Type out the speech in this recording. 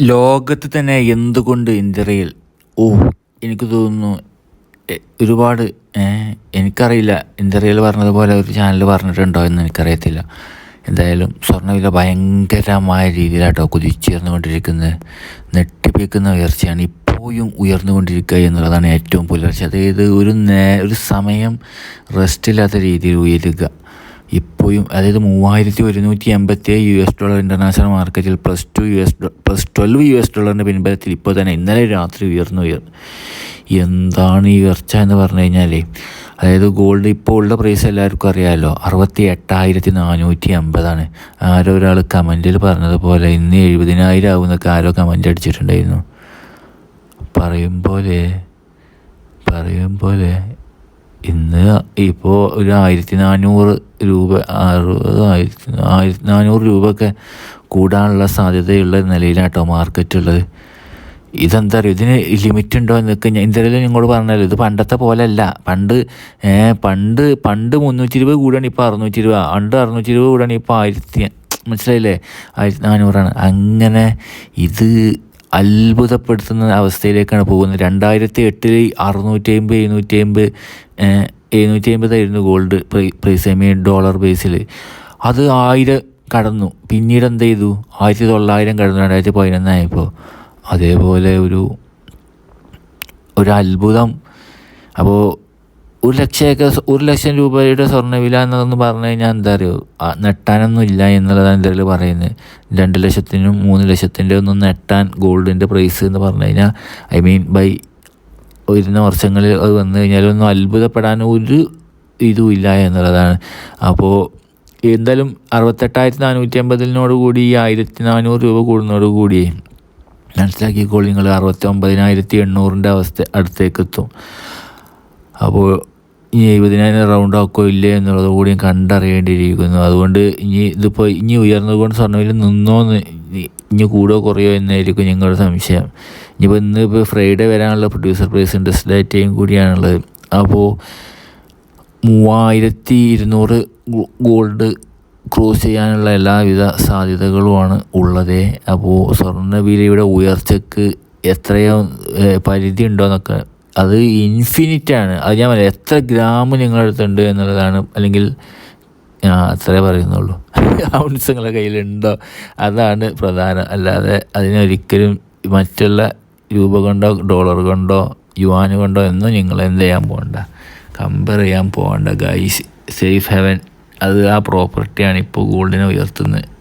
ലോകത്ത് തന്നെ എന്തുകൊണ്ട് ഇന്ത്യയിൽ ഓ എനിക്ക് തോന്നുന്നു ഒരുപാട് എനിക്കറിയില്ല ഇന്ത്യയിൽ പറഞ്ഞതുപോലെ ഒരു ചാനൽ പറഞ്ഞിട്ടുണ്ടോ എന്ന് എനിക്കറിയത്തില്ല. എന്തായാലും സ്വർണവില ഭയങ്കരമായ രീതിയിലാട്ടോ കുതിച്ചുയർന്നുകൊണ്ടിരിക്കുന്നത്. നെട്ടിപ്പിക്കുന്ന ഉയർച്ചയാണ് ഇപ്പോഴും ഉയർന്നുകൊണ്ടിരിക്കുക എന്നുള്ളതാണ് ഏറ്റവും പുലർച്ചെ. അതായത് ഒരു നേ ഒരു സമയം റെസ്റ്റില്ലാത്ത രീതിയിൽ ഉയരുക. ഇപ്പോഴും അതായത് മൂവായിരത്തി ഒരുന്നൂറ്റി എൺപത്തി ഏഴ് യു എസ് ഡോളർ ഇന്റർനാഷണൽ മാർക്കറ്റിൽ plus two U S plus twelve U S ഡോളറിന്റെ പിൻബലത്തിൽ ഇപ്പോൾ തന്നെ ഇന്നലെ രാത്രി ഉയർന്നു. ഉയർ എന്താണ് ഈ ഉയർച്ച എന്ന് പറഞ്ഞു കഴിഞ്ഞാൽ അതായത് ഗോൾഡ് ഇപ്പോൾ ഉള്ള പ്രൈസ് എല്ലാവർക്കും അറിയാമല്ലോ അറുപത്തി എട്ടായിരത്തി നാനൂറ്റി അമ്പതാണ് ആരോ ഒരാൾ കമന്റിൽ പറഞ്ഞതുപോലെ ഇന്ന് എഴുപതിനായിരം ആവുമെന്നൊക്കെ ആരോ കമന്റ് അടിച്ചിട്ടുണ്ടായിരുന്നു. പറയും പോലെ പറയും പോലെ ഇന്ന് ഇപ്പോൾ ഒരു ആയിരത്തി നാനൂറ് രൂപ അറുപത് ആയിരത്തി ആയിരത്തി നാനൂറ് രൂപയൊക്കെ കൂടാനുള്ള സാധ്യതയുള്ള നിലയിലാട്ടോ മാർക്കറ്റ് ഉള്ളത് ഇതെന്താ പറയുക ഇതിന് ലിമിറ്റ് ഉണ്ടോ എന്നൊക്കെ ഞാൻ എന്തായാലും നിങ്ങളോട് പറഞ്ഞല്ലോ. ഇത് പണ്ടത്തെ പോലെ അല്ല പണ്ട് പണ്ട് പണ്ട് മുന്നൂറ്റി ഇരുപത് കൂടാണ് ഇപ്പോൾ അറുന്നൂറ്റി ഇരുപത് പണ്ട് അറുന്നൂറ്റി ഇരുപത് കൂടാണ് ഇപ്പോൾ ആയിരത്തി മനസ്സിലായില്ലേ? ആയിരത്തി നാനൂറാണ് അങ്ങനെ ഇത് അത്ഭുതപ്പെടുത്തുന്ന അവസ്ഥയിലേക്കാണ് പോകുന്നത്. രണ്ടായിരത്തി എട്ടിൽ അറുന്നൂറ്റി അമ്പത് എഴുന്നൂറ്റി അമ്പത് എഴുന്നൂറ്റി അമ്പതായിരുന്നു gold price I mean dollar ബേസിൽ അത് ആയിരം കടന്നു. പിന്നീട് എന്ത് ചെയ്തു? ആയിരത്തി തൊള്ളായിരം കടന്നു. രണ്ടായിരത്തി പതിനൊന്നായപ്പോൾ അതേപോലെ ഒരു ഒരു അത്ഭുതം. അപ്പോൾ ഒരു ലക്ഷമൊക്കെ ഒരു ലക്ഷം രൂപയുടെ സ്വർണവില എന്നതെന്ന് പറഞ്ഞു കഴിഞ്ഞാൽ എന്താ അറിയോ? നെട്ടാനൊന്നും ഇല്ല എന്നുള്ളതാണ് എന്തായാലും പറയുന്നത് രണ്ട് ലക്ഷത്തിനും മൂന്ന് ലക്ഷത്തിന്റെ ഒന്നും നെട്ടാൻ ഗോൾഡിന്റെ പ്രൈസ് എന്ന് പറഞ്ഞു കഴിഞ്ഞാൽ ഐ മീൻ ബൈ വരുന്ന വർഷങ്ങളിൽ അത് വന്നു കഴിഞ്ഞാൽ ഒന്നും അത്ഭുതപ്പെടാൻ ഒരു ഇതും ഇല്ല എന്നുള്ളതാണ്. അപ്പോൾ എന്തായാലും അറുപത്തെട്ടായിരത്തി നാനൂറ്റി അമ്പതിനോട് കൂടി ഈ ആയിരത്തി നാനൂറ് രൂപ കൂടുന്നതോട് കൂടി മനസ്സിലാക്കിക്കോളൂ നിങ്ങൾ അറുപത്തി ഒമ്പതിനായിരത്തി എണ്ണൂറിന്റെ അവസ്ഥ അടുത്തേക്ക് എത്തും അപ്പോൾ ഇനി എഴുപതിനായിരം റൗണ്ട് ആക്കോ ഇല്ലേ എന്നുള്ളത് കൂടിയും കണ്ടറിയേണ്ടിയിരിക്കുന്നു. അതുകൊണ്ട് ഇനി ഇതിപ്പോൾ ഇനി ഉയർന്നുകൊണ്ട് സ്വർണവില നിന്നോന്ന് ഇനി- കൂടോ കുറയോ എന്നായിരിക്കും ഞങ്ങളുടെ സംശയം. ഇനിയിപ്പോൾ ഇന്ന് ഇപ്പോൾ ഫ്രൈഡേ വരാനുള്ള പ്രൊഡ്യൂസർ പ്രൈസ് ഇൻട്രസ്റ്റ് ഡേറ്റയും കൂടിയാണുള്ളത്. അപ്പോൾ മൂവായിരത്തി ഇരുന്നൂറ് ഗോൾഡ് ക്രോസ് ചെയ്യാനുള്ള എല്ലാവിധ സാധ്യതകളുമാണ് ഉള്ളത്. അപ്പോൾ സ്വർണവിലയുടെ ഉയർച്ചക്ക് എത്രയോ പരിധി ഉണ്ടോ ഉണ്ടോയെന്നൊക്കെ അത് ഇൻഫിനിറ്റ് ആണ് അത് ഞാൻ പറയാം. എത്ര ഗ്രാം നിങ്ങളുടെ അടുത്തുണ്ട് എന്നുള്ളതാണ്. അല്ലെങ്കിൽ ആ അത്രേ പറയുന്നുള്ളൂ. ഔൺസ് നിങ്ങളുടെ കയ്യിലുണ്ടോ? അതാണ് പ്രധാനം. അല്ലാതെ അതിനൊരിക്കലും മറ്റുള്ള രൂപ കൊണ്ടോ ഡോളർ കൊണ്ടോ യുവാന് കൊണ്ടോ ഒന്നും നിങ്ങൾ എന്ത് ചെയ്യാൻ പോകണ്ട. കമ്പയർ ചെയ്യാൻ പോകണ്ട ഗൈസ് സേഫ് ഹെവൻ അത് ആ പ്രോപ്പർട്ടിയാണ് ഇപ്പോൾ ഗോൾഡിനെ ഉയർത്തുന്നത്.